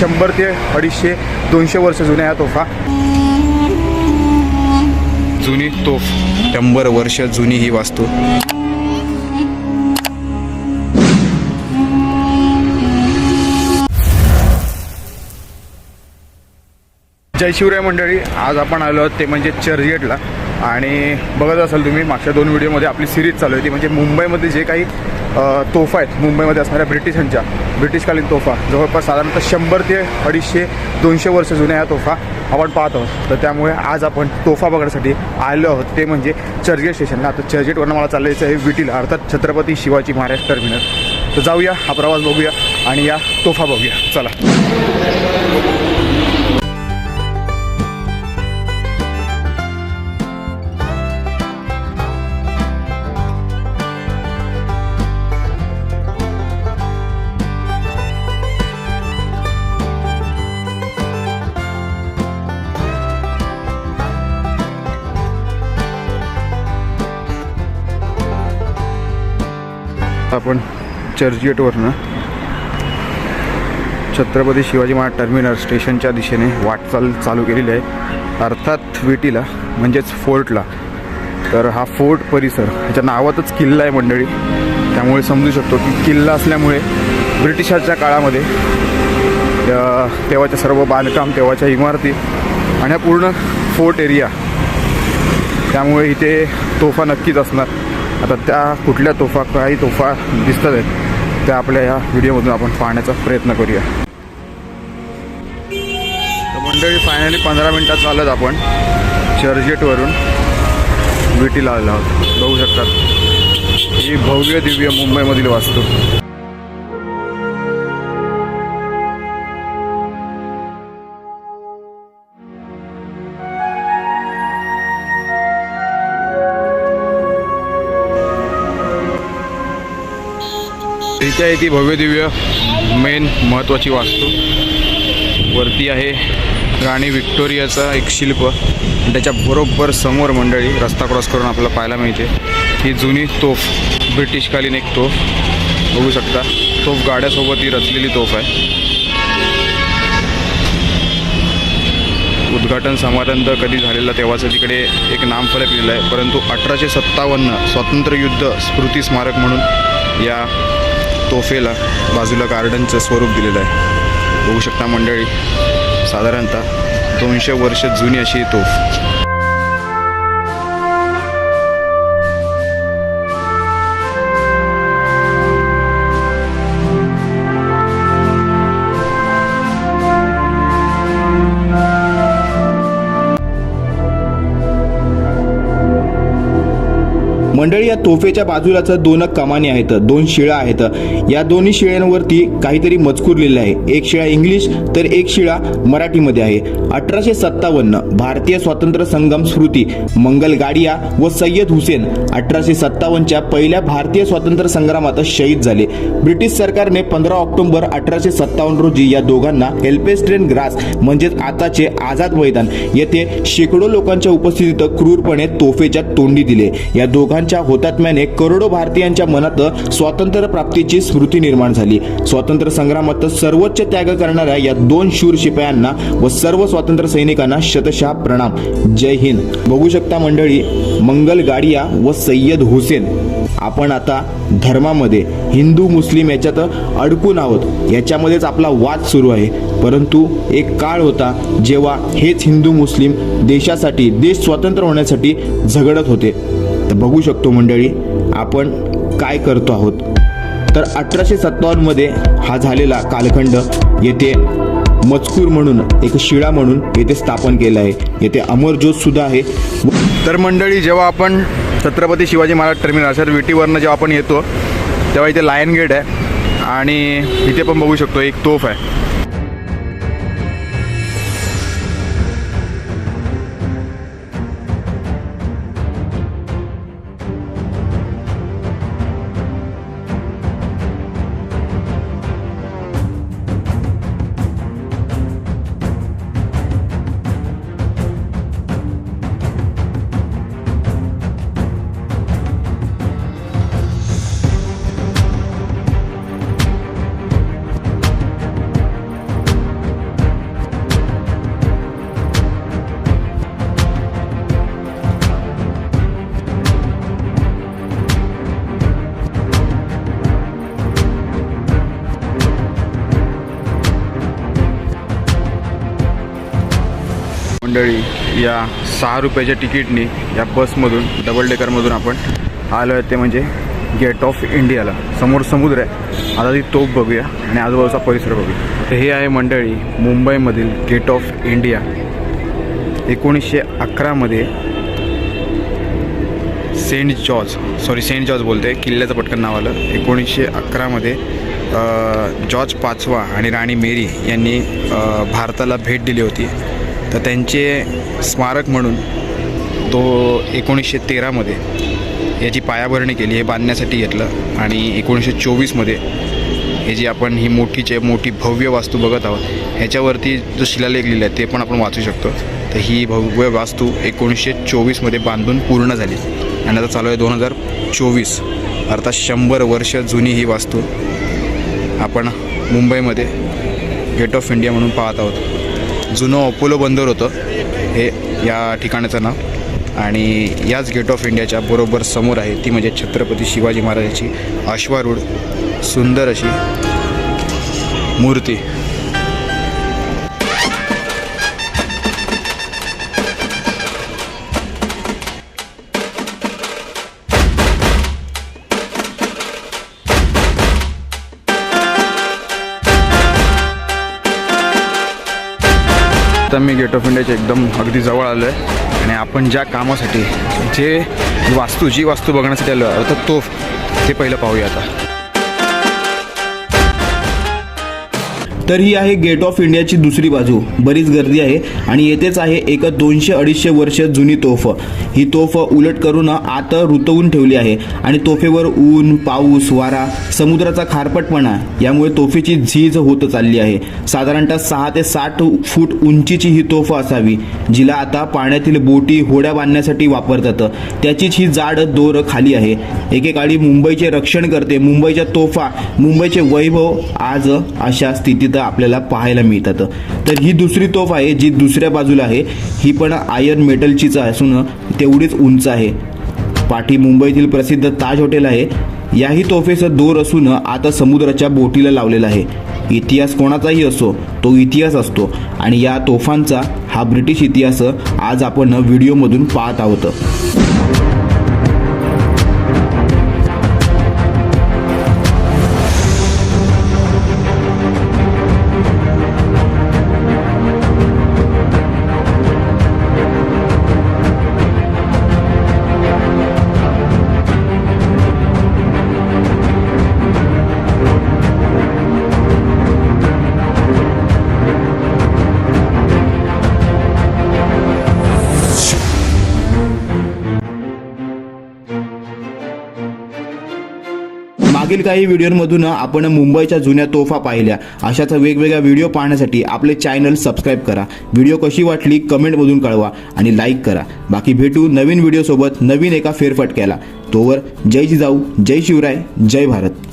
शंभर ते अडीचशे दोनशे वर्ष जुन्या या तोफा. जुनी तोफ शंभर वर्ष जुनी ही वास्तू. जय शिवराय मंडळी आज आपण आलो आहोत ते म्हणजे चर्चगेटला. आणि बघत असाल तुम्ही मागच्या दोन व्हिडिओमध्ये आपली सिरीज चालू आहे ती म्हणजे मुंबईमध्ये जे काही तोफा आहेत. मुंबईमध्ये असणाऱ्या ब्रिटिशांच्या ब्रिटिशकालीन तोफा. जवळपास साधारणतः शंभर ते अडीचशे दोनशे वर्ष जुन्या या तोफा आपण पाहत आहोत. तर त्यामुळे आज आपण तोफा बघण्यासाठी आलो आहोत. ते म्हणजे चर्चगेट स्टेशनला आता चर्चगेटवरनं मला चालायचं आहे विटीला अर्थात छत्रपती शिवाजी महाराज टर्मिनल. तर जाऊया हा प्रवास बघूया आणि या तोफा बघूया. चला. आपण चर्चगेटवरनं छत्रपती शिवाजी महाराज टर्मिनल स्टेशनच्या दिशेने वाटचाल चालू केलेली आहे. अर्थात विटीला म्हणजेच फोर्टला तर हा फोर्ट परिसर ह्याच्या नावातच किल्ला आहे मंडळी. त्यामुळे समजू शकतो की किल्ला असल्यामुळे ब्रिटिशांच्या काळामध्ये तेव्हाच्या सर्व बांधकाम तेव्हाच्या इमारती आणि हा पूर्ण फोर्ट एरिया त्यामुळे इथे तोफा नक्कीच असणार. आता त्या कुठल्या तोफा काही तोफा दिसतात आहेत त्या आपल्या या व्हिडिओमधून आपण पाहण्याचा प्रयत्न करूया. तर मंडळी फायनली पंधरा मिनटात चालत आपण चर्चगेटवरून विटीला आलो आहोत. बघू शकतात ही भव्य दिव्य मुंबईमधील वास्तू. इथे आहे ती भव्य दिव्य मेन महत्त्वाची वास्तू. वरती आहे राणी विक्टोरियाचा एक शिल्प. त्याच्या बरोबर समोर मंडळी रस्ता क्रॉस करून आपल्याला पाहायला मिळते. ही जुनी तोफ ब्रिटिशकालीन एक तोफ. बघू शकता तोफ गाड्यासोबत ही रचलेली तोफ आहे. उद्घाटन समारंभ कधी झालेला तेव्हाचं तिकडे एक नामफलक लिहिलं आहे परंतु अठराशे सत्तावन्न स्वातंत्र्ययुद्ध स्मृती स्मारक म्हणून या तोफेला बाजूला गार्डनचं स्वरूप दिलेलं आहे. बघू शकता मंडळी साधारणतः दोनशे वर्ष जुनी अशी तोफ. मंडळी या तोफेच्या बाजूलाच दोन कमानी आहेत दोन शिळा आहेत. या दोन्ही शिळ्यांवरती काहीतरी मजकूर लिहिला आहे. एक शिळा इंग्लिश तर एक शिळा मराठीमध्ये आहे. अठराशे सत्तावन्न भारतीय स्वातंत्र्य संगम स्मृती मंगल गाडिया व सय्यद हुसेन अठराशे सत्तावन्नच्या पहिल्या भारतीय स्वातंत्र्य संग्रामात शहीद झाले. ब्रिटिश सरकारने पंधरा ऑक्टोबर अठराशे सत्तावन्न रोजी या दोघांना एल्पेस्ट्रेन ग्रास म्हणजेच आताचे आझाद मैदान येथे शेकडो लोकांच्या उपस्थितीत क्रूरपणे तोफेच्या तोंडी दिले. या दोघांच्या हुतात्म्याने करोडो भारतीयांच्या मनात स्वातंत्र्य प्राप्तीची स्मृती निर्माण झाली. स्वातंत्र्य संग्रामात सर्वोच्च त्याग करणाऱ्या या दोन शूर शिपायांना व सर्व स्वातंत्र्य सैनिकांना शतशः प्रणाम. जय हिंद. बघू शकता मंडळी मंगल गाडिया व सय्यद हुसेन. आपण आता धर्मामध्ये हिंदू मुस्लिम याच्यात अडकून आहोत. याच्यामध्येच आपला वाद सुरू आहे. परंतु एक काळ होता जेव्हा हेच हिंदू मुस्लिम देशासाठी देश स्वतंत्र होण्यासाठी झगडत होते. तर बघू शकतो मंडळी आपण काय करतो आहोत. तर अठराशे सत्तावन्नमध्ये हा झालेला कालखंड येथे मजकूर म्हणून एक शिळा म्हणून येथे स्थापन केला आहे. येथे अमरज्योतसुद्धा आहे. तर मंडळी जेव्हा आपण छत्रपती शिवाजी महाराज टर्मिनल अशा विटीवरनं जेव्हा आपण येतो तेव्हा इथे लायन गेट आहे. आणि इथे पण बघू शकतो एक तोफ आहे. मंडळी या सहा रुपयाच्या तिकीटनी या बसमधून डबल डेकरमधून आपण आलो आहे ते म्हणजे गेट ऑफ इंडियाला समोर समुद्र आहे. आता ती तोफ बघूया आणि आजूबाजूचा परिसर बघूया. तर हे आहे मंडळी मुंबईमधील गेट ऑफ इंडिया एकोणीसशे अकरामध्ये Saint George sorry Saint George बोलते किल्ल्याचं पटकन नाव आलं. एकोणीसशे अकरामध्ये जॉर्ज पाचवा आणि राणी मेरी यांनी भारताला भेट दिली होती. तर त्यांचे स्मारक म्हणून तो एकोणीसशे तेरामध्ये याची पायाभरणी केली हे बांधण्यासाठी घेतलं आणि एकोणीसशे चोवीसमध्ये हे जी आपण ही मोठीचे मोठी भव्य वास्तू बघत आहोत ह्याच्यावरती जो शिलालेख लिहिला आहे ते पण आपण वाचू शकतो. तर ही भव्य वास्तू एकोणीसशे चोवीसमध्ये बांधून पूर्ण झाली. आणि आता चालू आहे दोन हजार चोवीस. अर्थात शंभर वर्ष जुनी ही वास्तू आपण मुंबईमध्ये गेट ऑफ इंडिया म्हणून पाहत आहोत. जुनं अपोलो बंदर होतं. हे या ठिकाणाचं नाव. आणि याच गेट ऑफ इंडियाच्या बरोबर समोर आहे ती म्हणजे छत्रपती शिवाजी महाराजाची अश्वारूढ सुंदर अशी मूर्ती. आता मी गेट ऑफ इंडियाच्या एकदम अगदी जवळ आलो आहे. आणि आपण ज्या कामासाठी जे वास्तू जी वास्तू बघण्यासाठी आलो आहे अर्थात तोफ ते पहिलं पाहूया आता. तर ही आहे गेट ऑफ इंडियाची दुसरी बाजू. बरीच गर्दी आहे आणि येथेच आहे एक दोनशे अडीचशे वर्ष जुनी तोफ. ही तोफ उलट करून आत रुतवून ठेवली आहे. आणि तोफेवर ऊन पाऊस वारा समुद्राचा खारपटपणा यामुळे तोफेची झीज होत चालली आहे. साधारणतः सहा ते साठ फूट उंचीची ही तोफ असावी जिला आता पाण्यातील बोटी होड्या बांधण्यासाठी वापरतात. त्याचीच ही जाड दोर खाली आहे. एकेकाळी मुंबईचे रक्षण करते मुंबईच्या तोफा मुंबईचे वैभव आज अशा स्थितीत आपल्याला पाहायला मिळतात. तर ही दुसरी तोफ आहे जी दुसऱ्या बाजूला आहे. ही पण आयर्न मेटलचीच असून ते एवढीच उंच आहे. पाठी मुंबईतील प्रसिद्ध ताज हॉटेल आहे. याही तोफेचं दोर असून आता समुद्राच्या बोटीला लावलेला आहे. इतिहास कोणाचाही असो तो इतिहास असतो. आणि या तोफांचा हा ब्रिटिश इतिहास आज आपण व्हिडिओमधून पाहत आहोत. मागील काही व्हिडिओमधून आपण मुंबईच्या जुन्या तोफा पाहिल्या. अशाच वेगवेगळ्या व्हिडिओ पाहण्यासाठी आपले चॅनल सबस्क्राईब करा. व्हिडिओ कशी वाटली कमेंटमधून कळवा आणि लाईक करा. बाकी भेटू नवीन व्हिडिओसोबत नवीन एका फेरफटक्याला. तोवर जय जिजाऊ जय शिवराय जय भारत.